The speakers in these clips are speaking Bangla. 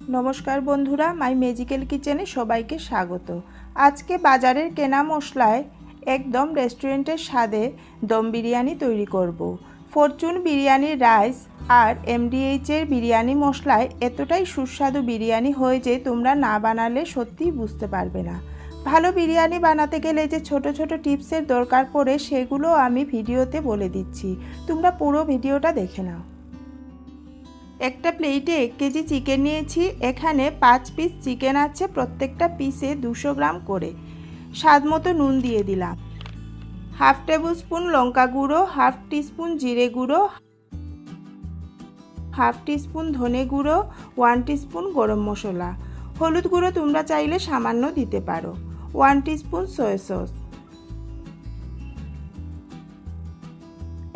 নমস্কার বন্ধুরা, মাই ম্যাজিক্যাল কিচেনে সবাইকে স্বাগত। আজকে বাজারের কেনা মশলায় একদম রেস্টুরেন্টের স্বাদে দম বিরিয়ানি তৈরি করব। ফরচুন বিরিয়ানির রাইস আর এমডিএইচের বিরিয়ানি মশলায় এতটাই সুস্বাদু বিরিয়ানি হয় যে তোমরা না বানালে সত্যিই বুঝতে পারবে না। ভালো বিরিয়ানি বানাতে গেলে যে ছোট ছোট টিপসের দরকার পড়ে, সেগুলো আমি ভিডিওতে বলে দিচ্ছি। তোমরা পুরো ভিডিওটা দেখে নাও। একটা প্লেটে এক কেজি চিকেন নিয়েছি, এখানে পাঁচ পিস চিকেন আছে, প্রত্যেকটা পিসে দুশো গ্রাম করে। স্বাদ মতো নুন দিয়ে দিলাম। হাফ টেবিল স্পুন লঙ্কা গুঁড়ো, হাফ টিস্পুন জিরে গুঁড়ো, হাফ টিস্পুন ধনে গুঁড়ো, ওয়ান টিস্পুন গরম মশলা। হলুদ গুঁড়ো তোমরা চাইলে সামান্য দিতে পারো। One teaspoon soya sauce.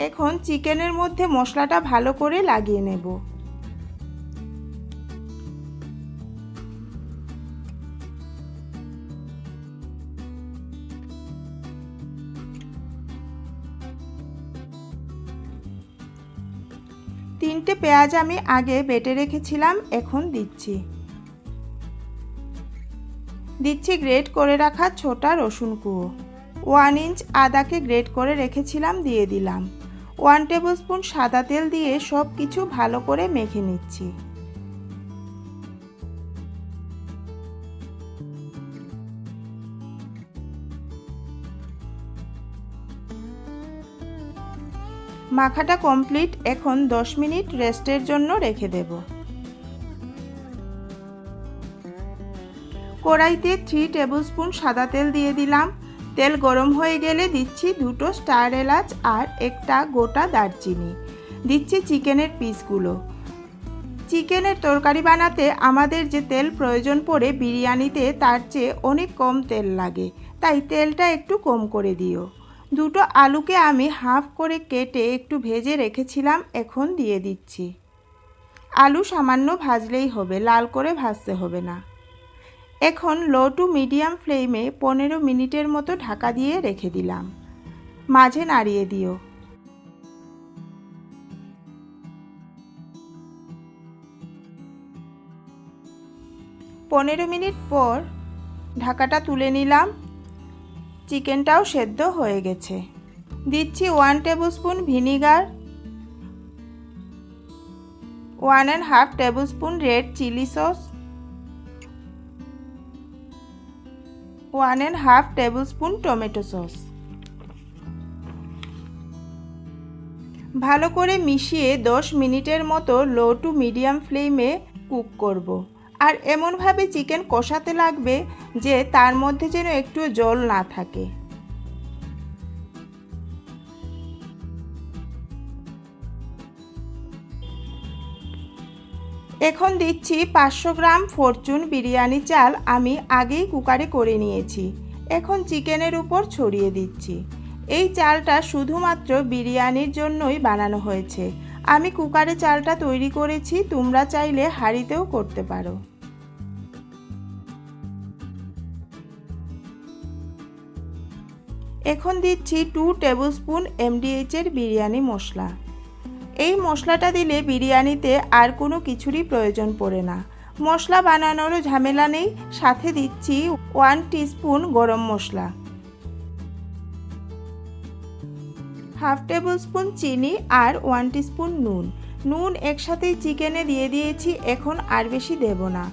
এখন চিকেনের মধ্যে মশলাটা ভালো করে লাগিয়ে নেব। তিনটে পেঁয়াজ আমি আগে বেটে রেখেছিলাম, এখন দিচ্ছি। দিচ্ছি গ্রেট করে রাখা ছোটা রসুন কুয়ো। ওয়ান ইঞ্চ আদাকে গ্রেট করে রেখেছিলাম, দিয়ে দিলাম। ওয়ান টেবিল স্পুন সাদা তেল দিয়ে সব কিছু ভালো করে মেখে নিচ্ছি। মাখাটা কমপ্লিট, এখন 10 মিনিট রেস্টের জন্য রেখে দেব। কড়াইতে থ্রি টেবিলস্পুন সাদা তেল দিয়ে দিলাম। তেল গরম হয়ে গেলে দিচ্ছি দুটো স্টার এলাচ আর একটা গোটা দারচিনি। দিচ্ছি চিকেনের পিসগুলো। চিকেনের তরকারি বানাতে আমাদের যে তেল প্রয়োজন পড়ে বিরিয়ানিতে তার চেয়ে অনেক কম তেল লাগে। তাই তেলটা একটু কম করে দিও। দুটো আলুকে আমি হাফ করে কেটে একটু ভেজে রেখেছিলাম, এখন দিয়ে দিচ্ছি। আলু সামান্য ভাজলেই হবে, লাল করে ভাজতে হবে না। এখন লো টু মিডিয়াম ফ্লেমে পনেরো মিনিটের মতো ঢাকা দিয়ে রেখে দিলাম। মাঝে নাড়িয়ে দিও। পনেরো মিনিট পর ঢাকাটা তুলে নিলাম। চিকেনটাও সেদ্ধ হয়ে গেছে দিচ্ছি one tablespoon vinegar one and half tablespoon red chilli sauce one and half tablespoon tomato sauce ভালো করে মিশিয়ে দশ মিনিটের মতো লো টু মিডিয়াম ফ্লেমে কুক করব। আর এমনভাবে চিকেন কষাতে লাগবে যে তার মধ্যে যেন একটু জল না থাকে। এখন দিচ্ছি পাঁচশো গ্রাম ফরচুন বিরিয়ানি চাল আমি আগেই কুকারে করে নিয়েছি। এখন চিকেনের উপর ছড়িয়ে দিচ্ছি। এই চালটা শুধুমাত্র বিরিয়ানির জন্যই বানানো হয়েছে। আমি কুকারে চালটা তৈরি করেছি, তোমরা চাইলে হাঁড়িতেও করতে পারো। এখন দিচ্ছি টু টেবিল স্পুন এমডিএইচের বিরিয়ানি মশলা। এই মশলাটা দিলে বিরিয়ানিতে আর কোনো কিছুরই প্রয়োজন পড়ে না। মশলা বানানোরও ঝামেলা নেই, সাথে দিচ্ছি ওয়ান টিস্পুন গরম মশলা। হাফ টেবিল স্পুন চিনি আর ওয়ান টিস্পুন নুন। নুন একসাথেই চিকেনে দিয়ে দিয়েছি, এখন আর বেশি দেব না।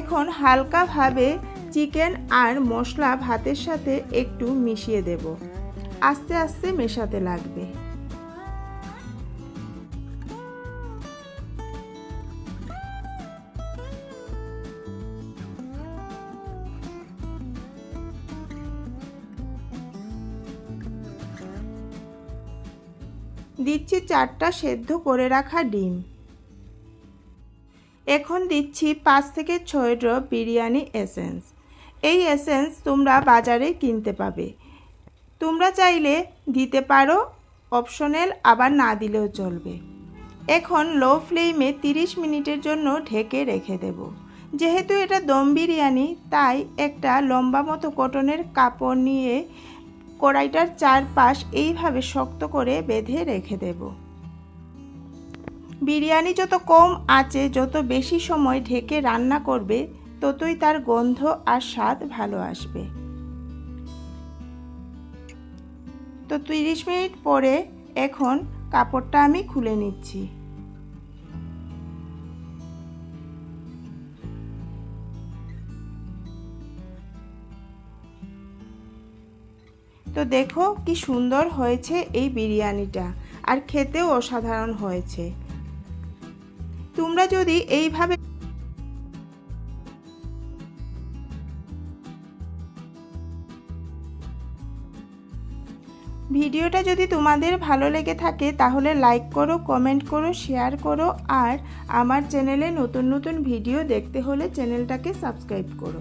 এখন হালকাভাবে চিকেন আর মশলা ভাতের সাথে একটু মিশিয়ে দেব। আস্তে আস্তে মেশাতে লাগবে। দিচ্ছি চারটা সেদ্ধ করে রাখা ডিম। এখন দিচ্ছি পাঁচ থেকে ছয় ড্রপ বিরিয়ানি এসেন্স। এই এসেন্স তোমরা বাজারে কিনতে পাবে। তোমরা চাইলে দিতে পারো অপশনাল আবার না দিলেও চলবে। এখন লো ফ্লেমে 30 মিনিটের জন্য ঢেকে রেখে দেব। যেহেতু এটা দম বিরিয়ানি, তাই একটা লম্বা মতো কটনের কাপড় নিয়ে কড়াইটার চারপাশ এইভাবে শক্ত করে বেঁধে রেখে দেব। বিরিয়ানি যত কম আছে, যত বেশি সময় ঢেকে রান্না করবে ততই তার গন্ধ আর স্বাদ ভালো আসবে। তো তিরিশ মিনিট পরে এখন কাপড়টা আমি খুলে নিচ্ছি। তো দেখো কি সুন্দর হয়েছে এই বিরিয়ানিটা, আর খেতেও অসাধারণ হয়েছে। তোমরা যদি এইভাবে ভিডিওটা যদি তোমাদের ভালো লেগে থাকে, তাহলে লাইক করো কমেন্ট করো শেয়ার করো, আর আমার চ্যানেলে নতুন নতুন ভিডিও দেখতে হলে চ্যানেলটাকে সাবস্ক্রাইব করো।